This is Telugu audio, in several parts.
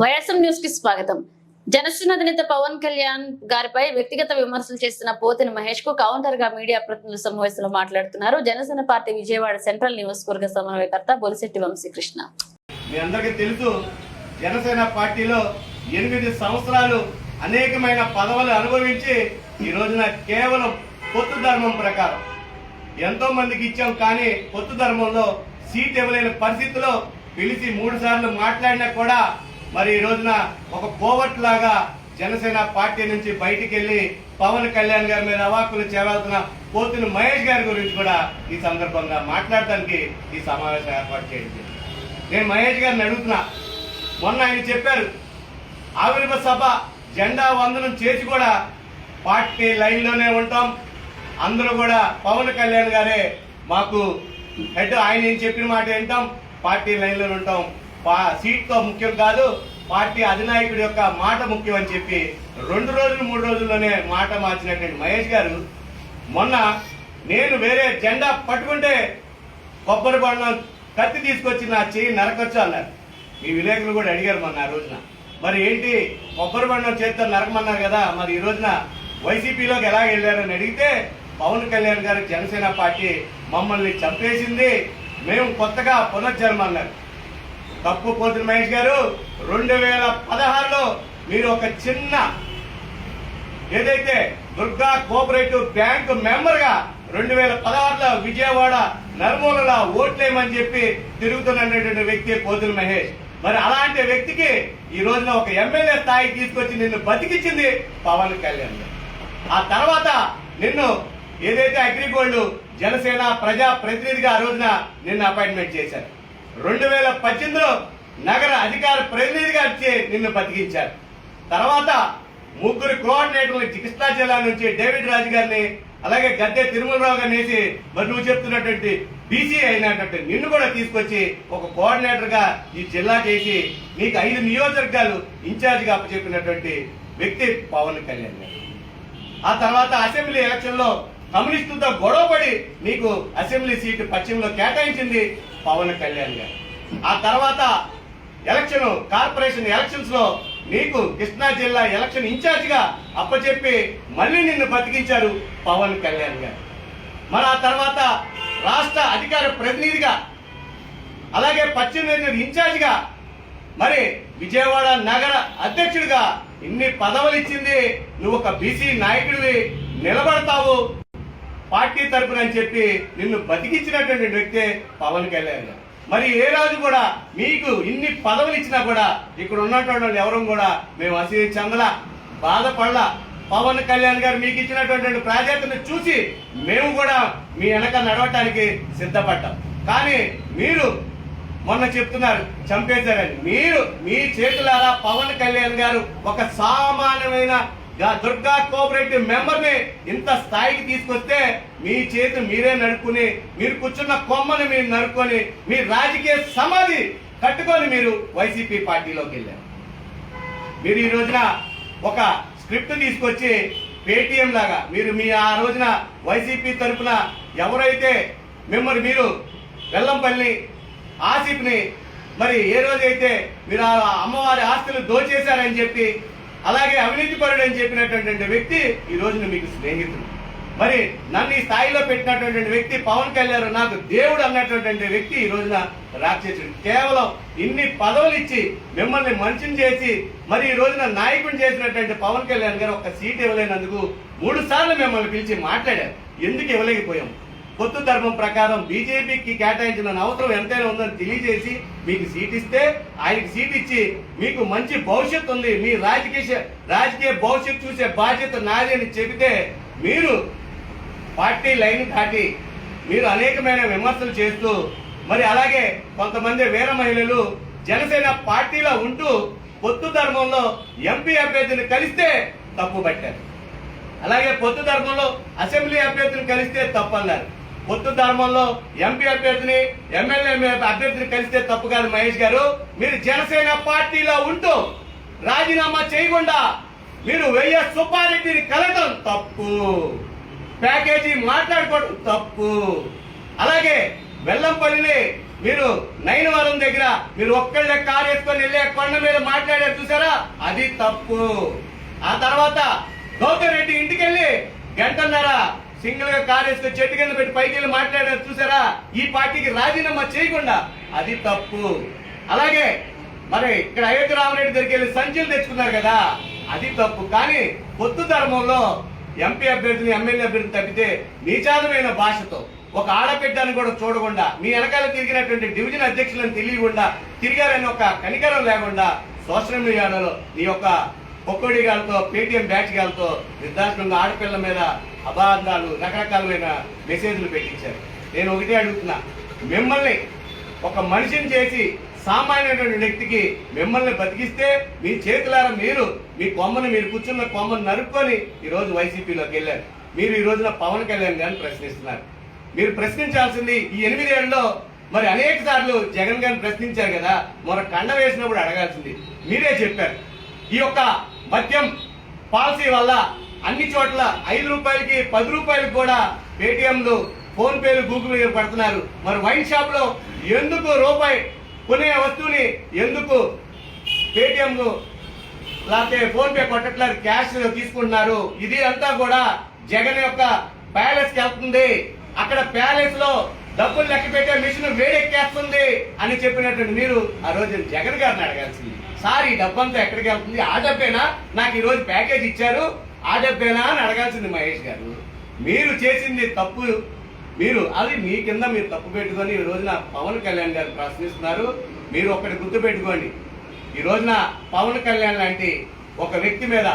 వైఎస్ఎం న్యూస్కి స్వాగతం జనసేన అధినేత పవన్ కళ్యాణ్ గారిపై వ్యక్తిగత విమర్శలు చేస్తున్న పోతిన మహేష్కు కౌంటర్గా మీడియా ప్రతినిధుల సమావేశంలో మాట్లాడుతున్నారు. జనసేన పార్టీ విజయవాడ సెంట్రల్ నియోజకవర్గ సమన్వయకర్త బొలిశెట్టి వంశీకృష్ణ. మీ అందరికీ తెలుసు జనసేన పార్టీలో ఎనిమిది సంవత్సరాలు అనేకమైన పదవులు అనుభవించి ఈ రోజున కేవలం పొత్తు ధర్మం ప్రకారం ఎంతో మందికి ఇచ్చాం కానీ పొత్తు ధర్మంలో సీట్ ఇవ్వలేని పరిస్థితిలో పిలిచి మూడు సార్లు మాట్లాడినా కూడా మరి ఈ రోజున ఒక కోవట్ లాగా జనసేన పార్టీ నుంచి బయటికి వెళ్ళి పవన్ కళ్యాణ్ గారి మీద అవాకులు చేరాల్సిన పోతున్న మహేష్ గారి గురించి కూడా ఈ సందర్భంగా మాట్లాడటానికి ఈ సమావేశం ఏర్పాటు చేయండి నేను మహేష్ గారిని అడుగుతున్నా. మొన్న ఆయన చెప్పారు ఆవిర్భ సభ జెండా వందనం చేసి కూడా పార్టీ లైన్లోనే ఉంటాం. అందరూ కూడా పవన్ కళ్యాణ్ గారే మాకు హెడ్ ఆయన ఏం చెప్పిన మాట వింటాం. పార్టీ లైన్లో ఉంటాం. సీట్తో ముఖ్యం కాదు పార్టీ అధినాయకుడి యొక్క మాట ముఖ్యం అని చెప్పి రెండు రోజులు మూడు రోజుల్లోనే మాట మార్చినటువంటి మహేష్ గారు మొన్న నేను వేరే జెండా పట్టుకుంటే కొబ్బరి బండం కత్తి తీసుకొచ్చి నా చేయి నరకొచ్చు అన్నారు. మీ విలేకరులు కూడా అడిగారు మొన్న ఆ రోజున. మరి ఏంటి కొబ్బరి బండం చేతితో నరకమన్నారు కదా మరి ఈ రోజున వైసీపీలోకి ఎలా వెళ్ళారని అడిగితే పవన్ కళ్యాణ్ గారు జనసేన పార్టీ మమ్మల్ని చంపేసింది మేము కొత్తగా పునర్జన్మ అన్నారు తప్పు పోతున్న మహేష్ గారు. రెండు వేల పదహారులో మీరు ఒక చిన్న ఏదైతే దుర్గా కోఆపరేటివ్ బ్యాంక్ మెంబర్గా రెండు వేల పదహారులో విజయవాడ నర్మూలలో ఓట్లేమని చెప్పి తిరుగుతున్నటువంటి వ్యక్తి పోతుల మహేష్. మరి అలాంటి వ్యక్తికి ఈ రోజున ఒక ఎమ్మెల్యే స్థాయికి తీసుకొచ్చి నిన్ను బతికించింది పవన్ కళ్యాణ్. ఆ తర్వాత నిన్ను ఏదైతే అగ్రిగోల్డ్ జనసేన ప్రజా ప్రతినిధిగా ఆ రోజున నిన్ను అపాయింట్మెంట్ చేశారు. రెండు వేల పద్దెనిమిదిలో నగర అధికార ప్రతినిధిగా వచ్చి నిన్ను బతికించారు. తర్వాత ముగ్గురు కోఆర్డినేటర్లు చికిత్సా జిల్లా నుంచి డేవిడ్ రాజు గారిని అలాగే గద్దె తిరుమలరావు గారిని వేసి మరి నువ్వు చెప్తున్నటువంటి బీసీ అయినటువంటి నిన్ను కూడా తీసుకొచ్చి ఒక కోఆర్డినేటర్గా ఈ జిల్లా చేసి నీకు ఐదు నియోజకవర్గాలు ఇన్ఛార్జ్ అప్పచెప్పినటువంటి వ్యక్తి పవన్ కళ్యాణ్ గారు. ఆ తర్వాత అసెంబ్లీ ఎలక్షన్లో కమ్యూనిస్టులతో గొడవపడి నీకు అసెంబ్లీ సీటు పశ్చిమలో కేటాయించింది పవన్ కళ్యాణ్ గారు. ఆ తర్వాత ఎలక్షన్ కార్పొరేషన్ ఎలక్షన్స్లో నీకు కృష్ణా జిల్లా ఎలక్షన్ ఇన్ఛార్జిగా అప్పచెప్పి మళ్ళీ నిన్ను బతికించారు పవన్ కళ్యాణ్ గారు. మరి ఆ తర్వాత రాష్ట్ర అధికార ప్రతినిధిగా అలాగే పశ్చిమ రీజన్ ఇన్ఛార్జిగా మరి విజయవాడ నగర అధ్యక్షుడిగా ఇన్ని పదవులు ఇచ్చింది నువ్వు ఒక బీసీ నాయకుడివి నిలబడతావు పార్టీ తరపున అని చెప్పి నిన్ను బతికించినటువంటి వ్యక్తే పవన్ కళ్యాణ్. గారు. మరి ఏ రాజు కూడా మీకు ఇన్ని పదవులు ఇచ్చినా కూడా ఇక్కడ ఉన్నటువంటి ఎవరూ ఎవరు కూడా మేము అసలు చెందల బాధపడలా. పవన్ కళ్యాణ్ గారు మీకు ఇచ్చినటువంటి ప్రాధాన్యతను చూసి మేము కూడా మీ వెనక నడవటానికి సిద్ధపడ్డాం. కానీ మీరు మొన్న చెప్తున్నారు చంపేశారని. మీరు మీ చేతులారా పవన్ కళ్యాణ్ గారు ఒక సామాన్యమైన దుర్గా కోఆపరేటివ్ మెంబర్ని ఇంత స్థాయికి తీసుకొస్తే మీ చేతి మీరే నడుపుకుని మీరు కూర్చున్న కొమ్మని మీరు నడుపుకొని మీ రాజకీయ సమాధి కట్టుకొని మీరు వైసీపీ పార్టీలోకి వెళ్ళారు. మీరు ఈ రోజున ఒక స్క్రిప్ట్ తీసుకొచ్చి పేటిఎం లాగా మీరు మీ ఆ రోజున వైసీపీ తరపున ఎవరైతే మిమ్మల్ని మీరు వెల్లంపల్లి ఆసిఫ్ని మరి ఏ రోజైతే మీరు ఆ అమ్మవారి ఆస్తులు దోచేశారని చెప్పి అలాగే అవినీతి పరుడు అని చెప్పినటువంటి వ్యక్తి ఈ రోజున మీకు స్నేహితుడు. మరి నన్ను ఈ స్థాయిలో పెట్టినటువంటి వ్యక్తి పవన్ కళ్యాణ్ నాకు దేవుడు అన్నటువంటి వ్యక్తి ఈ రోజున రాక్షసుడు. కేవలం ఇన్ని పదవులు ఇచ్చి మిమ్మల్ని మనిషిని చేసి మరి ఈ రోజున నాయకుని చేసినటువంటి పవన్ కళ్యాణ్ గారు ఒక సీట్ ఇవ్వలేనందుకు మూడు సార్లు మిమ్మల్ని పిలిచి మాట్లాడారు. ఎందుకు ఇవ్వలేకపోయాం? పొత్తు ధర్మం ప్రకారం బీజేపీకి కేటాయించిన అవసరం ఎంతైనా ఉందని తెలియజేసి మీకు సీట్ ఇస్తే ఆయనకి సీట్ ఇచ్చి మీకు మంచి భవిష్యత్తు ఉంది. మీ రాజకీయ రాజకీయ భవిష్యత్తు చూసే బాధ్యత నాది అని చెబితే మీరు పార్టీ లైన్ దాటి మీరు అనేకమైన విమర్శలు చేస్తూ మరి అలాగే కొంతమంది వీర మహిళలు జనసేన పార్టీలో ఉంటూ పొత్తు ధర్మంలో ఎంపీ అభ్యర్థిని కలిస్తే తప్పు పట్టారు. అలాగే పొత్తు ధర్మంలో అసెంబ్లీ అభ్యర్థిని కలిస్తే తప్పన్నారు పొత్తు ధర్మంలో ఎంపీ అభ్యర్థిని ఎమ్మెల్యే అభ్యర్థిని కలిస్తే తప్పు కాదు మహేష్ గారు. మీరు జనసేన పార్టీలో ఉంటూ రాజీనామా చేయకుండా మీరు వైఎస్ సుబ్బారెడ్డిని కలగడం తప్పు. ప్యాకేజీ మాట్లాడుకోవడం తప్పు. అలాగే వెల్లంపల్లిని మీరు నైనవరం దగ్గర మీరు ఒక్కళ్ళే కారు వేసుకొని వెళ్ళే కొండ మీద మాట్లాడారు చూసారా? అది తప్పు. ఆ తర్వాత గౌతమ్ రెడ్డి ఇంటికెళ్ళి గంటన్నర సింగిల్గా కారు వేసుకొని చెట్టు కింద పెట్టి పైకి వెళ్ళి మాట్లాడారు చూసారా? ఈ పార్టీకి రాజీనామా చేయకుండా. అది తప్పు. అలాగే మరి ఇక్కడ అయోధ్య రామరెడ్డి దగ్గరికి వెళ్ళి సంచులు తెచ్చుకున్నారు కదా అది తప్పు. కానీ పొత్తు ధర్మంలో ఎంపీ అభ్యర్థిని ఎమ్మెల్యే అభ్యర్థిని తప్పితే నీచాదమైన భాషతో ఒక ఆడబిడ్డని కూడా చూడకుండా మీ వెనకాల తిరిగినటువంటి డివిజన్ అధ్యక్షులను తెలియకుండా తిరిగారని ఒక కనికరం లేకుండా సోషల్ మీడియాలో నీ యొక్క పొక్కోడి గారితో పేటిఎం బ్యాచ్ గారితో నిర్దాక్షణంగా ఆడపిల్ల మీద అబాధాలు రకరకాలమైన మెసేజ్లు పెట్టించారు. నేను ఒకటే అడుగుతున్నా. మిమ్మల్ని ఒక మనిషిని చేసి సామాన్యమైనటువంటి వ్యక్తికి మిమ్మల్ని బతికిస్తే మీ చేతులారా మీరు మీ కొమ్మను మీరు కూర్చున్న కొమ్మను నరుక్కొని ఈరోజు వైసీపీలోకి వెళ్ళారు. మీరు ఈ రోజున పవన్ కళ్యాణ్ గారిని ప్రశ్నిస్తున్నారు. మీరు ప్రశ్నించాల్సింది ఈ ఎనిమిదేళ్ళలో మరి అనేక సార్లు జగన్ గారిని ప్రశ్నించారు కదా మొన్న కండ వేసినప్పుడు అడగాల్సింది. మీరే చెప్పారు. ఈ యొక్క మద్యం పాలసీ వల్ల అన్ని చోట్ల ఐదు రూపాయలకి పది రూపాయలకి కూడా పేటిఎంలు ఫోన్ పేలు గూగుల్ పే పడుతున్నారు. మరి వైన్ షాప్లో ఎందుకు రూపాయి కొనే వస్తువుని ఎందుకు పేటిఎంలు లేకపోతే ఫోన్ పే కొట్టట్లేదు క్యాష్ తీసుకుంటున్నారు. ఇది అంతా కూడా జగన్ యొక్క ప్యాలెస్కి వెళ్తుంది. అక్కడ ప్యాలెస్లో డబ్బులు లెక్క పెట్టే మిషన్ వేడెక్కేస్తుంది అని చెప్పినటువంటి మీరు ఆ రోజు జగన్ గారిని అడగాల్సింది. సార్ ఈ డబ్బంతా ఎక్కడికి వెళ్తుంది? ఆ డబ్బేనా? నాకు ఈ రోజు ప్యాకేజ్ ఇచ్చారు. ఆ డబ్బేనా అని అడగాల్సింది మహేష్ గారు. మీరు చేసింది తప్పు. మీరు అది మీ కింద మీరు తప్పు పెట్టుకొని ఈ రోజున పవన్ కళ్యాణ్ గారు ప్రశ్నిస్తున్నారు. మీరు ఒకటి గుర్తు పెట్టుకోండి. ఈ రోజున పవన్ కళ్యాణ్ లాంటి ఒక వ్యక్తి మీద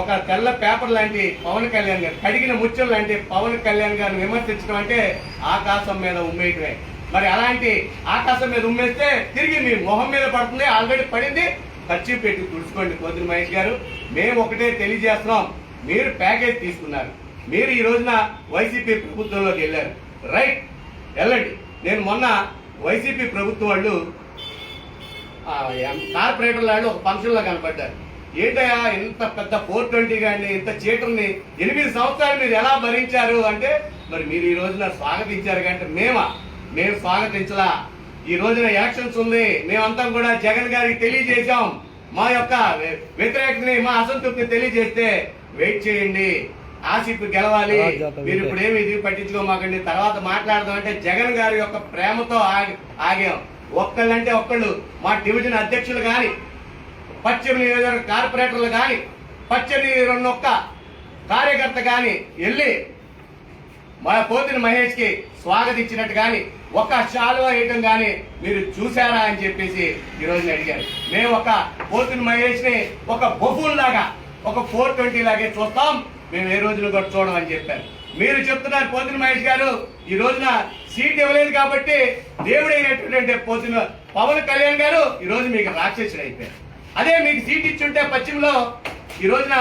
ఒక తెల్ల పేపర్ లాంటి పవన్ కళ్యాణ్ గారు కడిగిన ముచ్చలు లాంటి పవన్ కళ్యాణ్ గారిని విమర్శించడం అంటే ఆకాశం మీద ఉమ్మేయటమే. మరి అలాంటి ఆకాశం మీద ఉమ్మేస్తే తిరిగి మీ మొహం మీద పడుతుంది ఆల్రెడీ పడింది. ఖర్చు పెట్టి తుడుచుకోండి కోతిరి మహేష్ గారు. మేము ఒకటే తెలియజేస్తున్నాం. మీరు ప్యాకేజ్ తీసుకున్నారు. మీరు ఈ రోజున వైసీపీ ప్రభుత్వంలోకి వెళ్ళారు. రైట్ వెళ్ళండి. నేను మొన్న వైసీపీ ప్రభుత్వం వాళ్ళు ఆ, కార్పొరేటర్ వాళ్ళు ఒక ఫంక్షన్లో కనపడ్డారు. ఏంటయ్యా ఇంత పెద్ద ఫోర్ ట్వంటీ కానీ ఇంత చీటర్ని ఎనిమిది సంవత్సరాలు మీరు ఎలా భరించారు అంటే మరి మీరు ఈ రోజున స్వాగతించారు కంటే మేమా? మేము స్వాగతించలా. ఈ రోజున యాక్షన్స్ ఉంది. మేమంతా కూడా జగన్ గారికి తెలియజేశాం. మా యొక్క వ్య- వ్యతిరేకతని మా అసంతృప్తిని తెలియజేస్తే వెయిట్ చేయండి. ఆసిఫ్ గెలవాలి. మీరు ఇప్పుడు ఏమి ఇది పట్టించుకోమాకండి. తర్వాత మాట్లాడదాం అంటే జగన్ గారి యొక్క ప్రేమతో ఆగి ఒక్కళ్ళంటే ఒక్కళ్ళు. మా డివిజన్ అధ్యక్షులు గాని పశ్చిమ నియోజకవర్గ కార్పొరేటర్లు గాని పశ్చిమ నియోజకవర్గం ఒక్క కార్యకర్త గాని వెళ్ళి మా పోతిన మహేష్కి స్వాగతించినట్టు గాని ఒక శాలువా వేయటం కానీ మీరు చూసారా అని చెప్పేసి ఈ రోజు అడిగారు మేము ఒక పోతుని మహేష్ని ఒక బొఫూన్ లాగా ఒక ఫోర్ ట్వంటీ లాగే చూస్తాం. మేము ఏ రోజులు కూడా చూడం అని చెప్పారు మీరు చెప్తున్నారు పోతుని మహేష్ గారు ఈ రోజున సీట్ ఇవ్వలేదు కాబట్టి దేవుడైనటువంటి పోతిన పవన్ కళ్యాణ్ గారు ఈ రోజు మీకు రాక్షసుడు అయిపోయారు. అదే మీకు సీట్ ఇచ్చుంటే పశ్చిమలో ఈ రోజున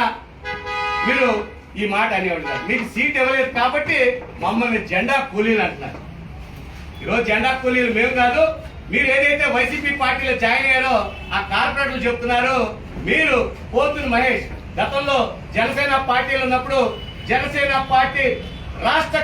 మీరు ఈ మాట అనేవాళ్ళు మీకు సీట్ ఇవ్వలేదు కాబట్టి మమ్మల్ని జెండా కూలీలు అంటున్నారు. ఈరోజు జెండా కూలీలు మేము కాదు మీరు ఏదైతే వైసీపీ పార్టీలో జాయిన్ అయ్యారో ఆ కార్పొరేటర్లు చెప్తున్నారు మీరు పోతున్న మహేష్. గతంలో జనసేన పార్టీలు ఉన్నప్పుడు జనసేన పార్టీ రాష్ట్ర